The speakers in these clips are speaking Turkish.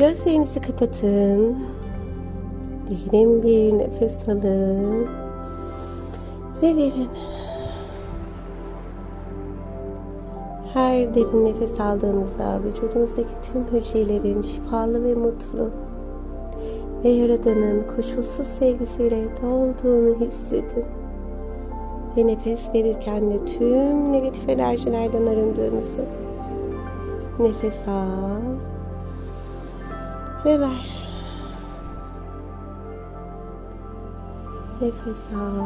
Gözlerinizi kapatın. Derin bir nefes alın. Ve verin. Her derin nefes aldığınızda vücudunuzdaki tüm hücrelerin şifalı ve mutlu ve Yaradan'ın koşulsuz sevgisiyle dolduğunu hissedin. Ve nefes verirken de tüm negatif enerjilerden arındığınızı nefes al ve ver. Nefes al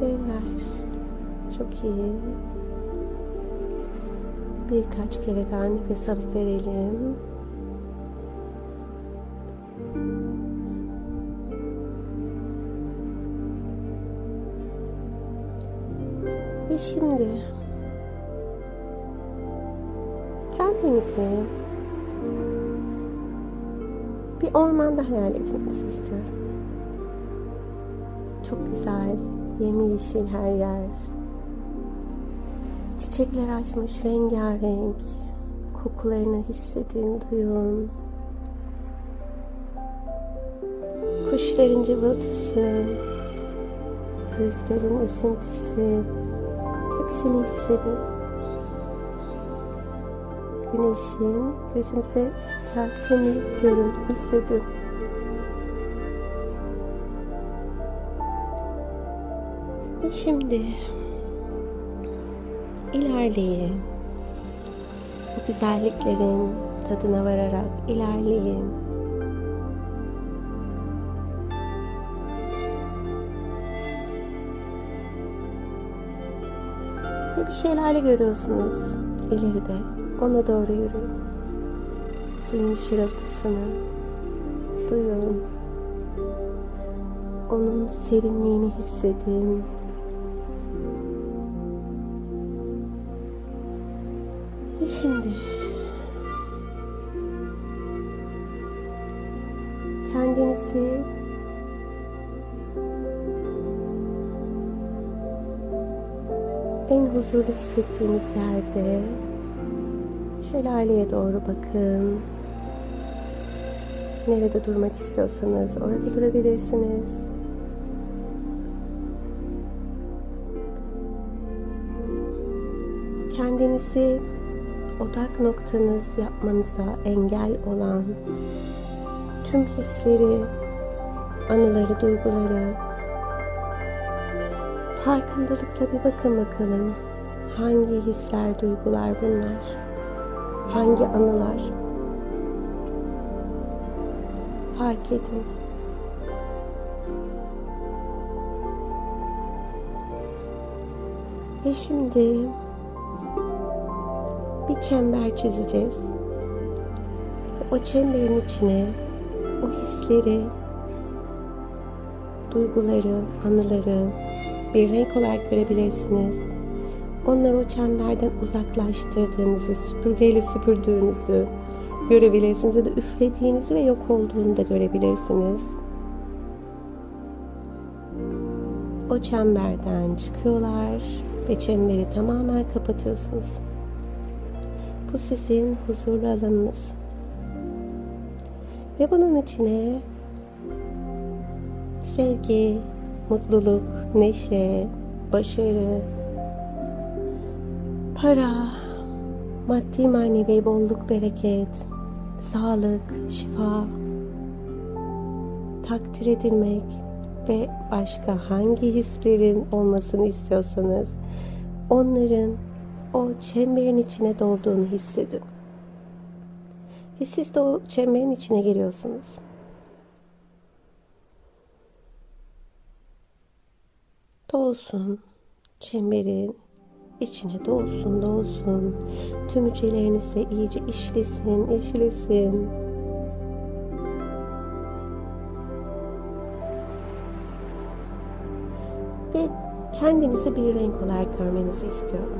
ve ver. Çok iyi. Birkaç kere daha nefes alıp verelim. Ve şimdi kendinizi bir ormanda hayal etmenizi istiyorum. Çok güzel, yemyeşil her yer. Çiçekler açmış rengarenk. Kokularını hissedin, duyun. Kuşların cıvıltısı, rüzgarın esintisi, hepsini hissedin. Güneşin gözünüze çarptığını görün, hissedin. Ve şimdi ilerleyin. Bu güzelliklerin tadına vararak ilerleyin. Ve bir şeylerle görüyorsunuz ileride. Ona doğru yürüyün. Suyun şırıltısını duyun. Onun serinliğini hissedin. Ve şimdi kendinizi en huzurlu hissettiğiniz yerde şelaleye doğru bakın. Nerede durmak istiyorsanız orada durabilirsiniz. Kendinizi odak noktanız yapmanıza engel olan tüm hisleri, anıları, duyguları farkındalıkla bir bakın bakalım. Hangi hisler, duygular bunlar? Hangi anılar? Fark edin. Ve şimdi bir çember çizeceğiz. O çemberin içine o hisleri, duyguları, anıları bir renk olarak görebilirsiniz. Onları o çemberden uzaklaştırdığınızı, süpürgeyle süpürdüğünüzü görebilirsiniz ya da üflediğinizi ve yok olduğunu da görebilirsiniz. O çemberden çıkıyorlar ve çemberi tamamen kapatıyorsunuz. Bu sizin huzurlu alanınız. Ve bunun içine sevgi, mutluluk, neşe, başarı, para, maddi manevi bolluk, bereket, sağlık, şifa, takdir edilmek ve başka hangi hislerin olmasını istiyorsanız onların o çemberin içine dolduğunu hissedin. Ve siz de o çemberin içine giriyorsunuz. Dolsun çemberin içine dolsun dolsun. Tüm hücrelerinize iyice işlesin işlesin. Ve kendinizi bir renk olarak görmenizi istiyorum.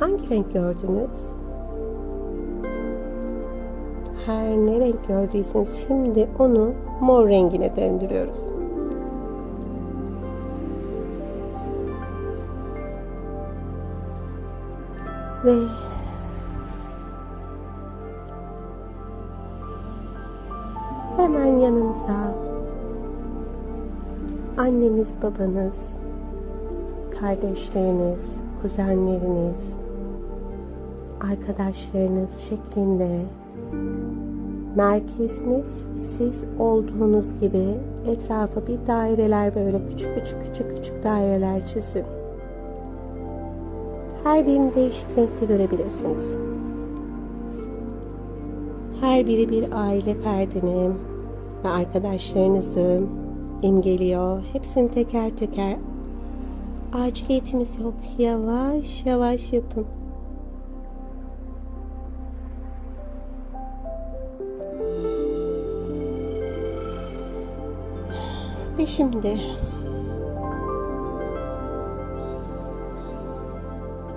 Hangi renk gördünüz? Her ne renk gördüyseniz şimdi onu mor rengine döndürüyoruz. Ve hemen yanınıza anneniz, babanız, kardeşleriniz, kuzenleriniz, arkadaşlarınız şeklinde merkeziniz siz olduğunuz gibi etrafa bir daireler böyle küçük küçük küçük küçük daireler çizin. Her birini değişik renkte görebilirsiniz. Her biri bir aile ferdini ve arkadaşlarınızı imgeliyor. Hepsini teker teker aciliyetiniz yok. Yavaş yavaş yapın. Ve şimdi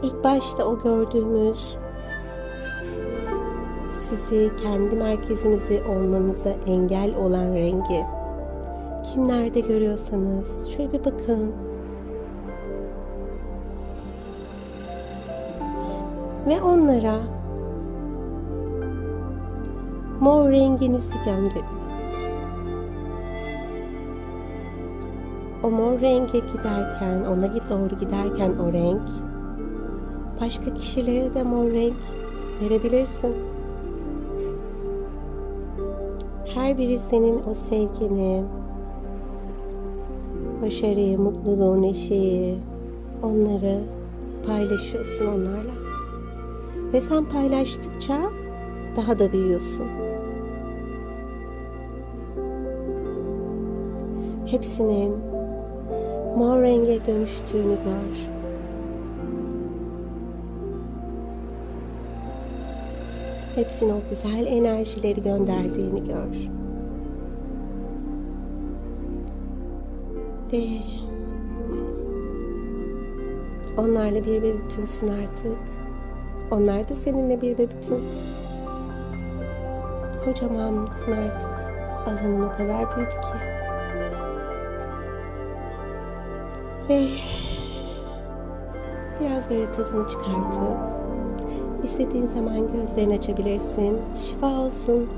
ilk başta o gördüğümüz sizi kendi merkezinizi olmanıza engel olan rengi kim nerede görüyorsanız şöyle bir bakın. Ve onlara mor renginizi gönderin. O mor renge giderken, ona git doğru giderken o renk başka kişilere de mor renk verebilirsin. Her biri senin o sevgini, başarıyı, mutluluğu, neşeyi, onları paylaşıyorsun onlarla. Ve sen paylaştıkça daha da büyüyorsun. Hepsinin mor renge dönüştüğünü gör. Hepsine o güzel enerjileri gönderdiğini gör. Ve onlarla bir ve bütünsün artık. Onlar da seninle bir ve bütün. Kocamansın artık. Alanın o kadar büyük ki. Ve biraz böyle tadını çıkartıp istediğin zaman gözlerini açabilirsin. Şifa olsun.